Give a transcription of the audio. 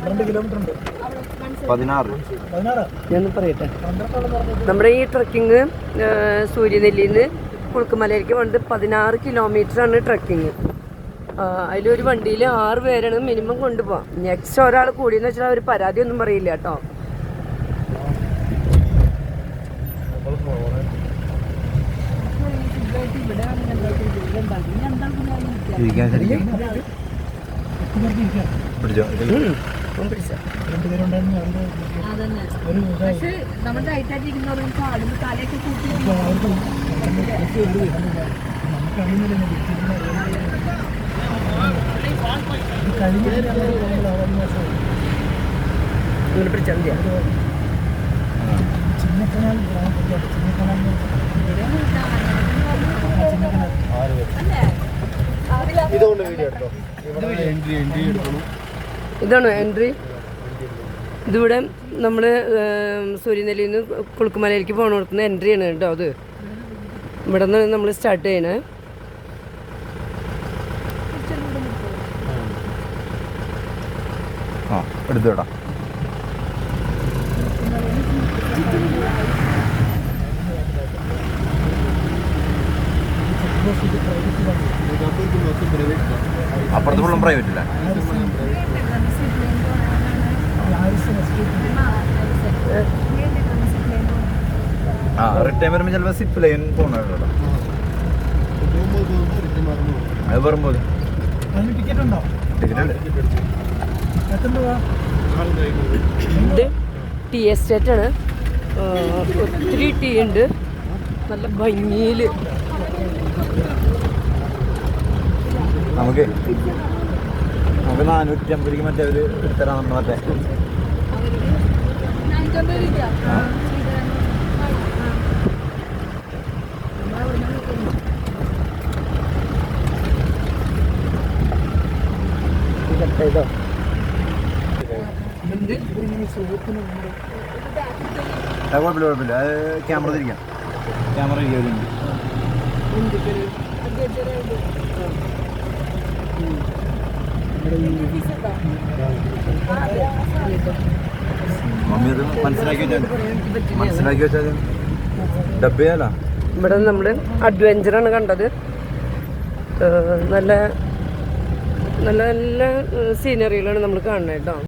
വലിയ കിലോമീറ്റർ ഉണ്ട് പറയട്ടെ നമ്മുടെ ഈ ട്രക്കിങ് സൂര്യനെല്ലിയിൽ നിന്ന് കുളുക്കുമലയിലേക്ക് വന്നിട്ട് പതിനാറ് കിലോമീറ്റർ ആണ് ട്രക്കിങ് അതിലൊരു വണ്ടിയിൽ ആറ് പേരാണ് മിനിമം കൊണ്ടുപോകാം നെക്സ്റ്റ് ഒരാൾ കൂടിയെന്ന് വെച്ചാൽ അവർ പരാതി ഒന്നും പറയില്ല കേട്ടോ. ഇരിക്കാൻ പക്ഷെ തലയൊക്കെ കൂട്ടി എടുക്കണം ഇതാണോ എൻട്രി ഇതിവിടെ നമ്മൾ സൂര്യനെല്ലിയിൽ നിന്ന് കുളുക്കുമലയിലേക്ക് പോകണ എൻട്രി ആണ് കേട്ടോ അത്. ഇവിടെ നിന്ന് നമ്മൾ സ്റ്റാർട്ട് ചെയ്യണേ. ആ എടുത്തോടാ അപ്പുറത്ത് ഫുള്ളും പ്രൈവറ്റ് അല്ലേ ആ റിട്ടേൺ വരുമ്പോൾ ചിലപ്പോൾ സിപ്പ് ലൈൻ പോകണോ അത് പറയുമ്പോൾ അതിന് ടിക്കറ്റ് ഉണ്ടോ? ടിക്കറ്റ് ഉണ്ട് ഇത് ടീ എസ്റ്റേറ്റ് ആണ്. ആ, ഒത്തിരി ടീ ഉണ്ട്. നല്ല ഭംഗിയിൽ നമുക്ക് നമുക്ക് നാനൂറ്റി അമ്പത് രൂപ മറ്റേ. ഒരു എടുത്തരാൻ നമ്മൾ മറ്റേ ആ. ഇതോ ഇവരിങ്ങനെ സുഹൃത്തിന് നമ്മുടെ അത് കുഴപ്പമില്ല കുഴപ്പമില്ല. അത് ക്യാമറ തിരിക്കാം. ക്യാമറ മമ്മി അത് മനസ്സിലാക്കി വെച്ചാൽ. മനസ്സിലാക്കി വെച്ചാൽ ഡബ് ചെയ്യാല? ഇവിടെ നമ്മൾ അഡ്വഞ്ചറാണ് കണ്ടത്. നല്ല നല്ല നല്ല സീനറികളാണ് നമ്മൾ കാണുന്നത് കേട്ടോ.